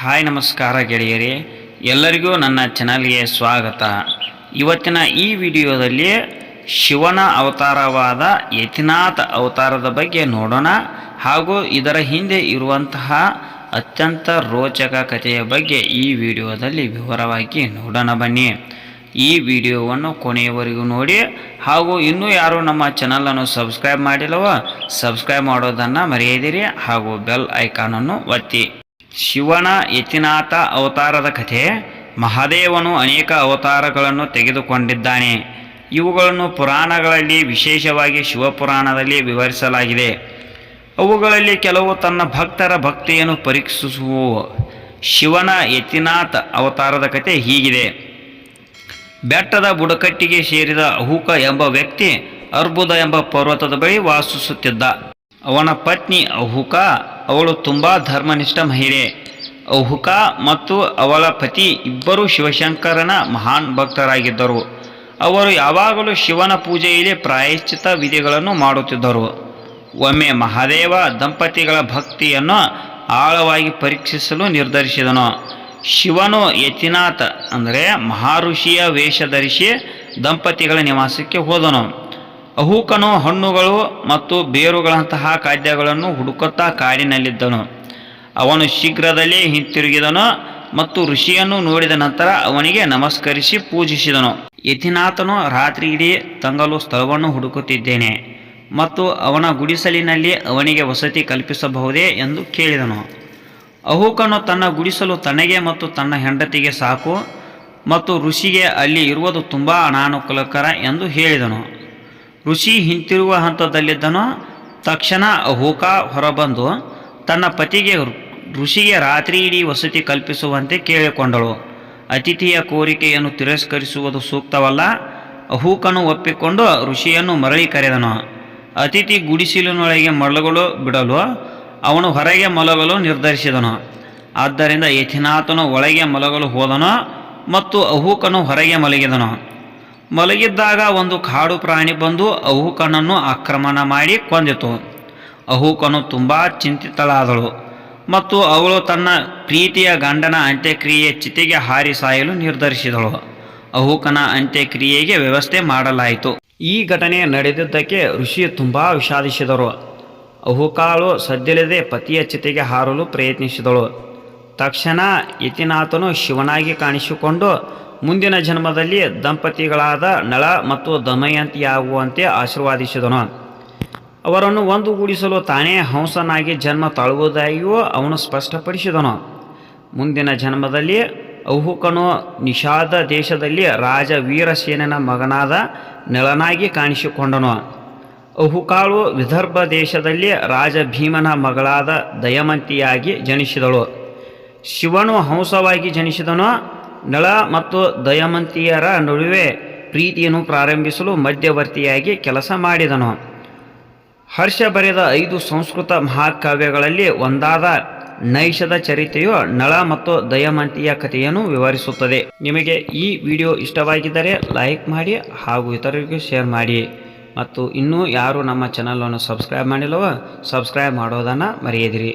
Hi ನಮಸ್ಕಾರ ಗೆಳೆಯರೇ, ಎಲ್ಲರಿಗೂ ನನ್ನ ಚಾನಲ್ಗೆ ಸ್ವಾಗತ. ಇವತ್ತಿನ ಈ ವಿಡಿಯೋದಲ್ಲಿ ಶಿವನ ಅವತಾರವಾದ ಯತಿನಾಥ ಅವತಾರದ ಬಗ್ಗೆ ನೋಡೋಣ ಹಾಗೂ ಇದರ ಹಿಂದೆ ಇರುವಂತಹ ಅತ್ಯಂತ ರೋಚಕ ಕಥೆಯ ಬಗ್ಗೆ ಈ ವಿಡಿಯೋದಲ್ಲಿ ವಿವರವಾಗಿ ನೋಡೋಣ ಬನ್ನಿ. ಈ ವಿಡಿಯೋವನ್ನು ಕೊನೆಯವರೆಗೂ ನೋಡಿ ಹಾಗೂ ಇನ್ನೂ ಯಾರು ನಮ್ಮ ಚಾನಲನ್ನು ಸಬ್ಸ್ಕ್ರೈಬ್ ಮಾಡಿಲ್ಲವೋ, ಸಬ್ಸ್ಕ್ರೈಬ್ ಮಾಡೋದನ್ನು ಮರೆಯದಿರಿ ಹಾಗೂ ಬೆಲ್ ಐಕಾನನ್ನು ಒತ್ತಿ. ಶಿವನ ಯತಿನಾಥ ಅವತಾರದ ಕಥೆ, ಮಹಾದೇವನು ಅನೇಕ ಅವತಾರಗಳನ್ನು ತೆಗೆದುಕೊಂಡಿದ್ದಾನೆ. ಇವುಗಳನ್ನು ಪುರಾಣಗಳಲ್ಲಿ ವಿಶೇಷವಾಗಿ ಶಿವಪುರಾಣದಲ್ಲಿ ವಿವರಿಸಲಾಗಿದೆ. ಅವುಗಳಲ್ಲಿ ಕೆಲವು ತನ್ನ ಭಕ್ತರ ಭಕ್ತಿಯನ್ನು ಪರೀಕ್ಷಿಸುವು ಶಿವನ ಯತಿನಾಥ ಅವತಾರದ ಕಥೆ ಹೀಗಿದೆ. ಬೆಟ್ಟದ ಬುಡಕಟ್ಟಿಗೆ ಸೇರಿದ ಅಹುಕ ಎಂಬ ವ್ಯಕ್ತಿ ಅರ್ಬುದ ಎಂಬ ಪರ್ವತದ ಬಳಿ ವಾಸಿಸುತ್ತಿದ್ದ. ಅವನ ಪತ್ನಿ ಅಹುಕಾ ಅವಳು ತುಂಬ ಧರ್ಮನಿಷ್ಠ ಮಹಿಳೆ. ಅಹುಕಾ ಮತ್ತು ಅವಳ ಪತಿ ಇಬ್ಬರು ಶಿವಶಂಕರನ ಮಹಾನ್ ಭಕ್ತರಾಗಿದ್ದರು. ಅವರು ಯಾವಾಗಲೂ ಶಿವನ ಪೂಜೆಯಲ್ಲಿ ಪ್ರಾಯಶ್ಚಿತ ವಿಧಿಗಳನ್ನು ಮಾಡುತ್ತಿದ್ದರು. ಒಮ್ಮೆ ಮಹಾದೇವ ದಂಪತಿಗಳ ಭಕ್ತಿಯನ್ನು ಆಳವಾಗಿ ಪರೀಕ್ಷಿಸಲು ನಿರ್ಧರಿಸಿದನು. ಶಿವನು ಯತಿನಾಥ, ಅಂದರೆ ಮಹಾಋಷಿಯ ವೇಷ ಧರಿಸಿ ದಂಪತಿಗಳ ನಿವಾಸಕ್ಕೆ ಹೋದನು. ಅಹೂಕನು ಹಣ್ಣುಗಳು ಮತ್ತು ಬೇರುಗಳಂತಹ ಖಾದ್ಯಗಳನ್ನು ಹುಡುಕುತ್ತಾ ಕಾಡಿನಲ್ಲಿದ್ದನು. ಅವನು ಶೀಘ್ರದಲ್ಲಿ ಹಿಂತಿರುಗಿದನು ಮತ್ತು ಋಷಿಯನ್ನು ನೋಡಿದ ನಂತರ ಅವನಿಗೆ ನಮಸ್ಕರಿಸಿ ಪೂಜಿಸಿದನು. ಯತಿನಾಥನು ರಾತ್ರಿ ಇಡೀ ತಂಗಲು ಸ್ಥಳವನ್ನು ಹುಡುಕುತ್ತಿದ್ದೇನೆ ಮತ್ತು ಅವನ ಗುಡಿಸಲಿನಲ್ಲಿ ಅವನಿಗೆ ವಸತಿ ಕಲ್ಪಿಸಬಹುದೇ ಎಂದು ಕೇಳಿದನು. ಅಹೂಕನು ತನ್ನ ಗುಡಿಸಲು ತನಗೆ ಮತ್ತು ತನ್ನ ಹೆಂಡತಿಗೆ ಸಾಕು ಮತ್ತು ಋಷಿಗೆ ಅಲ್ಲಿ ಇರುವುದು ತುಂಬ ಅನಾನುಕೂಲಕರ ಎಂದು ಹೇಳಿದನು. ಋಷಿ ಹಿಂತಿರುವ ಹಂತದಲ್ಲಿದ್ದನು. ತಕ್ಷಣ ಅಹೂಕ ಹೊರಬಂದು ತನ್ನ ಪತಿಗೆ ಋಷಿಗೆ ರಾತ್ರಿ ಇಡೀ ವಸತಿ ಕಲ್ಪಿಸುವಂತೆ ಕೇಳಿಕೊಂಡಳು. ಅತಿಥಿಯ ಕೋರಿಕೆಯನ್ನು ತಿರಸ್ಕರಿಸುವುದು ಸೂಕ್ತವಲ್ಲ. ಅಹೂಕನು ಒಪ್ಪಿಕೊಂಡು ಋಷಿಯನ್ನು ಮರಳಿ ಕರೆದನು. ಅತಿಥಿ ಗುಡಿಸಿಲಿನೊಳಗೆ ಮಲಗಲು ಬಿಡಲು ಅವನು ಹೊರಗೆ ಮಲಗಲು ನಿರ್ಧರಿಸಿದನು. ಆದ್ದರಿಂದ ಯಥಿನಾಥನು ಒಳಗೆ ಮಲಗಲು ಹೋದನು ಮತ್ತು ಅಹೂಕನು ಹೊರಗೆ ಮಲಗಿದನು. ಮಲಗಿದ್ದಾಗ ಒಂದು ಕಾಡು ಪ್ರಾಣಿ ಬಂದು ಅಹುಕನನ್ನು ಆಕ್ರಮಣ ಮಾಡಿ ಕೊಂದಿತು. ಅಹುಕನು ತುಂಬ ಚಿಂತಿತಳಾದಳು ಮತ್ತು ಅವಳು ತನ್ನ ಪ್ರೀತಿಯ ಗಂಡನ ಅಂತ್ಯಕ್ರಿಯೆ ಚಿತೆಗೆ ಹಾರಿ ಸಾಯಲು ನಿರ್ಧರಿಸಿದಳು. ಅಹುಕನ ಅಂತ್ಯಕ್ರಿಯೆಗೆ ವ್ಯವಸ್ಥೆ ಮಾಡಲಾಯಿತು. ಈ ಘಟನೆ ನಡೆದಿದ್ದಕ್ಕೆ ಋಷಿ ತುಂಬ ವಿಷಾದಿಸಿದರು. ಅಹುಕಾಳು ಸದ್ದಿಲ್ಲದೆ ಪತಿಯ ಚಿತೆಗೆ ಹಾರಲು ಪ್ರಯತ್ನಿಸಿದಳು. ತಕ್ಷಣ ಯತಿನಾಥನು ಶಿವನಾಗಿ ಕಾಣಿಸಿಕೊಂಡು ಮುಂದಿನ ಜನ್ಮದಲ್ಲಿ ದಂಪತಿಗಳಾದ ನಳ ಮತ್ತು ದಮಯಂತಿಯಾಗುವಂತೆ ಆಶೀರ್ವಾದಿಸಿದನು. ಅವರನ್ನು ಒಂದುಗೂಡಿಸಲು ತಾನೇ ಹಂಸನಾಗಿ ಜನ್ಮ ತಾಳುವುದಾಗಿಯೂ ಅವನು ಸ್ಪಷ್ಟಪಡಿಸಿದನು. ಮುಂದಿನ ಜನ್ಮದಲ್ಲಿ ಅಹುಕನು ನಿಷಾದ ದೇಶದಲ್ಲಿ ರಾಜ ವೀರಸೇನನ ಮಗನಾದ ನೆಳನಾಗಿ ಕಾಣಿಸಿಕೊಂಡನು. ಅಹುಕಾಳು ವಿದರ್ಭ ದೇಶದಲ್ಲಿ ರಾಜ ಭೀಮನ ಮಗಳಾದ ದಯಮಂತಿಯಾಗಿ ಜನಿಸಿದಳು. ಶಿವನು ಹಂಸವಾಗಿ ಜನಿಸಿದನು. ನಳ ಮತ್ತು ದಯಮಂತಿಯರ ನಡುವೆ ಪ್ರೀತಿಯನ್ನು ಪ್ರಾರಂಭಿಸಲು ಮಧ್ಯವರ್ತಿಯಾಗಿ ಕೆಲಸ ಮಾಡಿದನು. ಹರ್ಷ ಬರೆದ ಐದು ಸಂಸ್ಕೃತ ಮಹಾಕಾವ್ಯಗಳಲ್ಲಿ ಒಂದಾದ ನೈಷದ ಚರಿತೆಯು ನಳ ಮತ್ತು ದಯಮಂತಿಯ ಕಥೆಯನ್ನು ವಿವರಿಸುತ್ತದೆ. ನಿಮಗೆ ಈ ವಿಡಿಯೋ ಇಷ್ಟವಾಗಿದ್ದರೆ ಲೈಕ್ ಮಾಡಿ ಹಾಗೂ ಇತರರಿಗೂ ಶೇರ್ ಮಾಡಿ. ಮತ್ತು ಇನ್ನೂ ಯಾರು ನಮ್ಮ ಚಾನಲನ್ನು ಸಬ್ಸ್ಕ್ರೈಬ್ ಮಾಡಿಲ್ಲವೋ ಸಬ್ಸ್ಕ್ರೈಬ್ ಮಾಡೋದನ್ನು ಮರೆಯದಿರಿ.